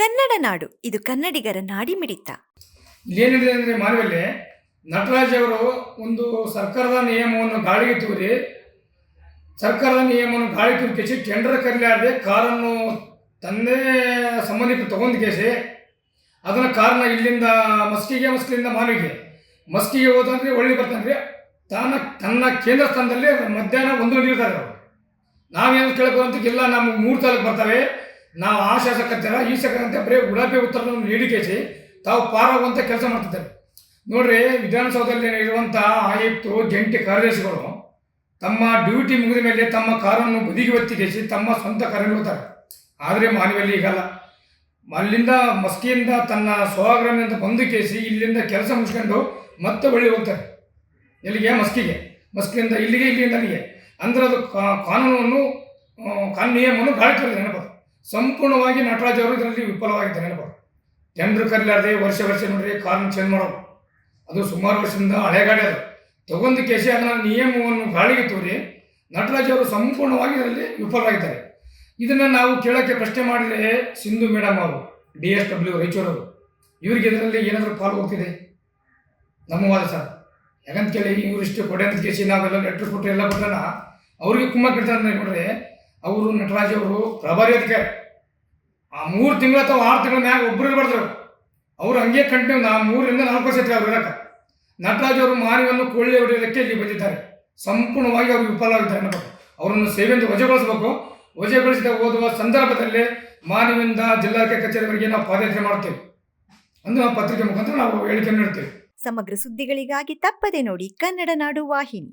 ಕನ್ನಡ ನಾಡು, ಇದು ಕನ್ನಡಿಗರ ನಾಡಿ ಮಿಡಿತ ಏನಿದೆ ಅಂದರೆ ಮಾನವಲ್ಲಿ ನಟರಾಜ್ ಅವರು ಒಂದು ಸರ್ಕಾರದ ನಿಯಮವನ್ನು ಗಾಳಿಗೆ ತೂರಿ, ಸರ್ಕಾರದ ನಿಯಮವನ್ನು ಗಾಳಿ ತೂರಿ ಟೆಂಡರ್ ಕರೀಲಾರದೆ ಕಾರನ್ನು ತಂದೆ ಸಂಬಂಧಿಕರು ತಗೊಂಡು ಕೇಸಿ, ಅದನ್ನು ಕಾರಣ ಇಲ್ಲಿಂದ ಮಸ್ಕಿಗೆ, ಮಸ್ಕಿಲಿಂದ ಮಾನವಿಗೆ ಮಸ್ಕಿಗೆ ಹೋದಂದ್ರೆ ಒಳ್ಳೆ ಬರ್ತಾನೆ ತಾನ ತನ್ನ ಕೇಂದ್ರ ಸ್ಥಾನದಲ್ಲಿ ಮಧ್ಯಾಹ್ನ ಒಂದು ನೀಡ್ತಾರೆ ಅವರು. ನಾವೇನು ಕೇಳ್ಕೊಂತ ಇಲ್ಲ ನಮ್ಗೆ ಮೂರು ತಾಲೂಕು ಬರ್ತವೆ. ನಾವು ಆ ಶಾಸಕತ್ತೀರ ಈ ಶಾಸಕರಂತೆ ಬರೀ ಗುಲಾಬಿ ಉತ್ತರವನ್ನು ನೀಡಿಕೆಸಿ ತಾವು ಪಾರಾಗುವಂಥ ಕೆಲಸ ಮಾಡ್ತಿದ್ದಾರೆ. ನೋಡ್ರಿ, ವಿಧಾನಸೌಧದಲ್ಲಿ ಇರುವಂಥ ಆಯುಕ್ತರು, ಜಂಟಿ ಕಾರ್ಯದರ್ಶಿಗಳು ತಮ್ಮ ಡ್ಯೂಟಿ ಮುಗಿದ ಮೇಲೆ ತಮ್ಮ ಕಾರನ್ನು ಬದಿಗೆ ಒತ್ತಿಗೆಸಿ ತಮ್ಮ ಸ್ವಂತ ಕಾರಲ್ಲಿ ಹೋಗ್ತಾರೆ ಆದರೆ ಮಾನವಲ್ಲಿ ಈಗಲ್ಲ ಅಲ್ಲಿಂದ ಮಸ್ಕಿಯಿಂದ ತನ್ನ ಸ್ವಗ್ರಾಮದಿಂದ ಬಂದು ಕೇಸಿ ಇಲ್ಲಿಂದ ಕೆಲಸ ಮುಗಿಸ್ಕೊಂಡು ಮತ್ತೆ ಬೆಳಿ ಹೋಗ್ತಾರೆ. ಎಲ್ಲಿಗೆ? ಮಸ್ಕಿಗೆ. ಮಸ್ಕಿಯಿಂದ ಇಲ್ಲಿಗೆ ಇಲ್ಲಿಂದ ಅಲ್ಲಿಗೆ ಅಂದ್ರೆ ಅದು ಕಾನೂನನ್ನು ಕಾನೂನು ನಿಯಮವನ್ನು ಗಾಳಿ ನೆನಪದು ಸಂಪೂರ್ಣವಾಗಿ ನಟರಾಜ್ ಅವರು ಇದರಲ್ಲಿ ವಿಫಲವಾಗಿದ್ದಾರೆ. ನೆನಪದು ಜನರು ಕರೀಲಾರ್ದೆ ವರ್ಷ ವರ್ಷ ನೋಡ್ರಿ ಕಾರನ್ನು ಚೇಂಜ್ ಮಾಡೋದು. ಅದು ಸುಮಾರು ವರ್ಷದಿಂದ ಹಳೆ ಗಾಡಿ ಅದು. ತಗೊಂಡು ಕೇಸಿ ಅದರ ನಿಯಮವನ್ನು ಗಾಳಿಗೆ ತೋರಿ ನಟರಾಜ್ ಅವರು ಸಂಪೂರ್ಣವಾಗಿ ಇದರಲ್ಲಿ ವಿಫಲವಾಗಿದ್ದಾರೆ ಇದನ್ನು ನಾವು ಕೇಳೋಕ್ಕೆ ಪ್ರಶ್ನೆ ಮಾಡಿದರೆ ಸಿಂಧು ಮೇಡಮ್ ಅವರು, ಡಿ ಎಸ್ ಡಬ್ಲ್ಯೂ ರಾಯಚೂರವರು ಇವರಿಗೆ ಇದರಲ್ಲಿ ಏನಾದರೂ ಪಾಲು ಹೋಗ್ತಿದೆ ನಮ್ಮ ವಾದ ಸರ್. ಯಾಕಂತ ಕೇಳಿ ಇವರಿಷ್ಟು ಕೊಡೆ ಅಂತ ಕೇಸಿ ನಾವೆಲ್ಲ ಲೆಟ್ರ್ ಕೊಟ್ಟು ಎಲ್ಲ ಕೊಟ್ಟನ ಅವ್ರಿಗೆ ಕುಮ್ಮ ಕೆಡ್ತಾರೆ ನೋಡ್ರಿ ಅವರು ನಟರಾಜ್ ಅವರು ಪ್ರಭಾರಿ ಅಧಿಕಾರಿ ಆ ಮೂರು ತಿಂಗಳ ಅಥವಾ ಆರು ತಿಂಗಳ ಮ್ಯಾಗ ಒಬ್ಬರು ಬರ್ತಾರೆ ಅವರು ಹಂಗೆ ಕಂಟಿನ್ಯೂ ನಾ ಮೂರರಿಂದ ನಾಲ್ಕು ವರ್ಷ ಅವ್ರು ನಟರಾಜ್ ಅವರು ಮಾನವನ್ನು ಕೋಳಿ ಹೊಡೆಯೋದಕ್ಕೆ ಇಲ್ಲಿ ಬಂದಿದ್ದಾರೆ. ಸಂಪೂರ್ಣವಾಗಿ ಅವರು ವಿಫಲವಾಗಿದ್ದಾರೆ ಅನ್ನಬೇಕು ಅವರನ್ನು ಸೇವೆಯಿಂದ ವಜೆಗೊಳಿಸಬೇಕು. ವಜೆಗೊಳಿಸಿದ ಓದುವ ಸಂದರ್ಭದಲ್ಲಿ ಮಾನವಿಂದ ಜಿಲ್ಲಾಧಿಕಾರಿ ಕಚೇರಿವರೆಗೆ ನಾವು ಪಾದಯಾತ್ರೆ ಮಾಡ್ತೇವೆ. ಅಂದು ನಾವು ಪತ್ರಿಕೆ ಮುಖಾಂತರ ನಾವು ಹೇಳಿಕೆ ನೀಡ್ತೇವೆ. ಸಮಗ್ರ ಸುದ್ದಿಗಳಿಗಾಗಿ ತಪ್ಪದೆ ನೋಡಿ ಕನ್ನಡ ನಾಡು ವಾಹಿನಿ.